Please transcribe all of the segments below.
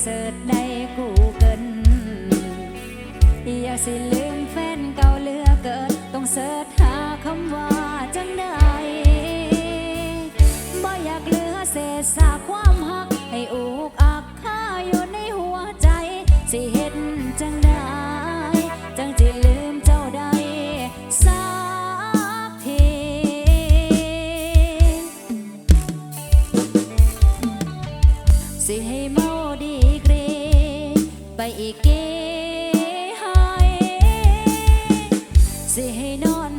เสิร์ชไดกูเกินอย่าสิลืมแฟนเก่าเลือเกินต้องเสิร์ชหาคำว่าจังได้ ดีเกรไปเกให้สิให้นอน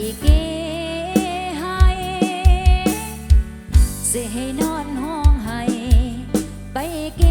อีกเกให้สิให้นอนห้องให้ไปเก